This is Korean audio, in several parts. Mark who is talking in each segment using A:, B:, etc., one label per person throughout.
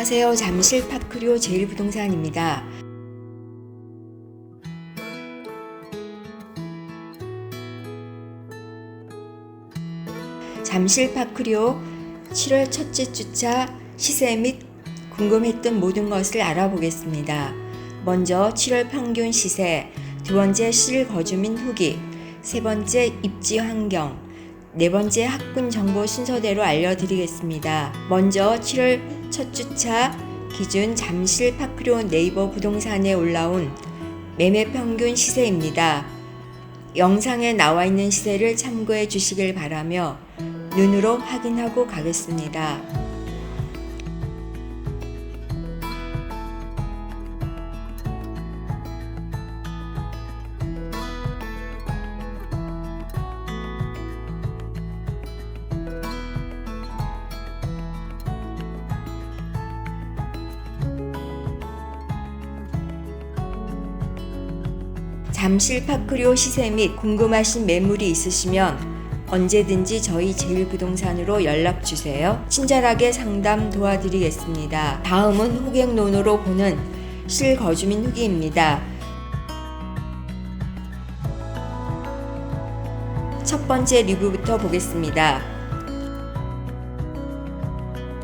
A: 안녕하세요. 잠실 파크리오 제일부동산입니다. 잠실 파크리오 7월 첫째 주차 시세 및 궁금했던 모든 것을 알아보겠습니다. 먼저 7월 평균 시세, 두 번째 실거주민 후기, 세 번째 입지 환경, 네 번째 학군 정보 순서대로 알려드리겠습니다. 먼저 7월 첫 주차 기준 잠실 파크리온 네이버 부동산에 올라온 매매 평균 시세입니다. 영상에 나와 있는 시세를 참고해 주시길 바라며 눈으로 확인하고 가겠습니다. 잠실 파크리오 시세 및 궁금하신 매물이 있으시면 언제든지 저희 제일부동산으로 연락 주세요. 친절하게 상담 도와드리겠습니다. 다음은 호객론으로 보는 실거주민 후기입니다. 첫 번째 리뷰부터 보겠습니다.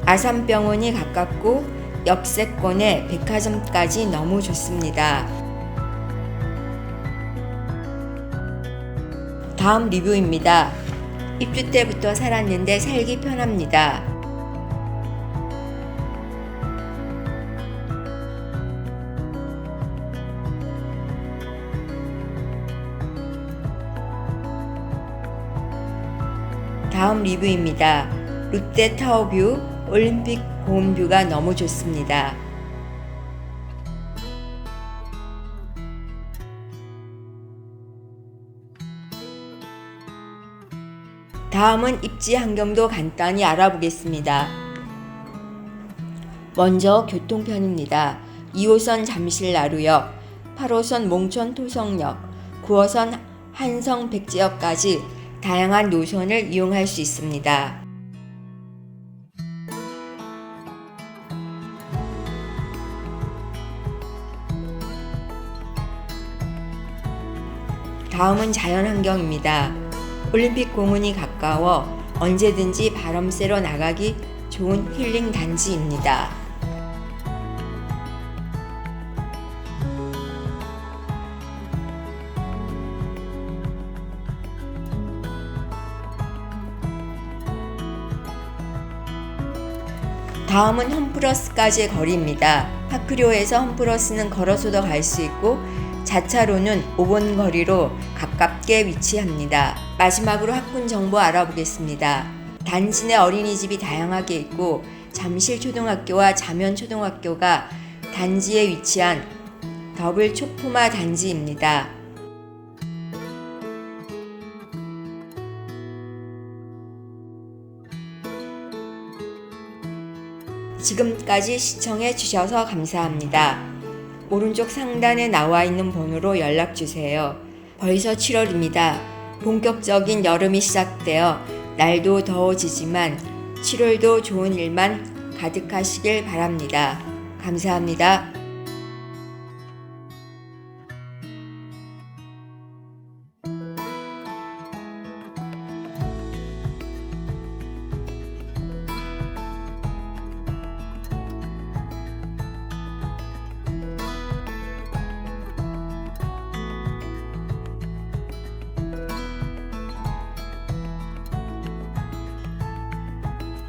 A: 아산병원이 가깝고 역세권에 백화점까지 너무 좋습니다. 다음 리뷰입니다. 입주 때부터 살았는데 살기 편합니다. 다음 리뷰입니다. 롯데 타워뷰 올림픽 고음뷰가 너무 좋습니다. 다음은 입지 환경도 간단히 알아보겠습니다. 먼저 교통편입니다. 2호선 잠실 나루역, 8호선 몽천 토성역, 9호선 한성 백지역까지 다양한 노선을 이용할 수 있습니다. 다음은 자연환경입니다. 올림픽 공원이 가까워 언제든지 바람 쐬러 나가기 좋은 힐링 단지입니다. 다음은 홈플러스까지의 거리입니다. 파크리오에서 홈플러스는 걸어서도 갈 수 있고 자차로는 5분 거리로 가깝게 위치합니다. 마지막으로 학군 정보 알아보겠습니다. 내 어린이집이 다양하게 있고 잠실 초등학교와 자면 초등학교가 단지에 위치한 더블 초포마 단지입니다. 지금까지 시청해 주셔서 감사합니다. 오른쪽 상단에 나와 있는 번호로 연락 주세요. 벌써 7월입니다. 본격적인 여름이 시작되어 날도 더워지지만 7월도 좋은 일만 가득하시길 바랍니다. 감사합니다.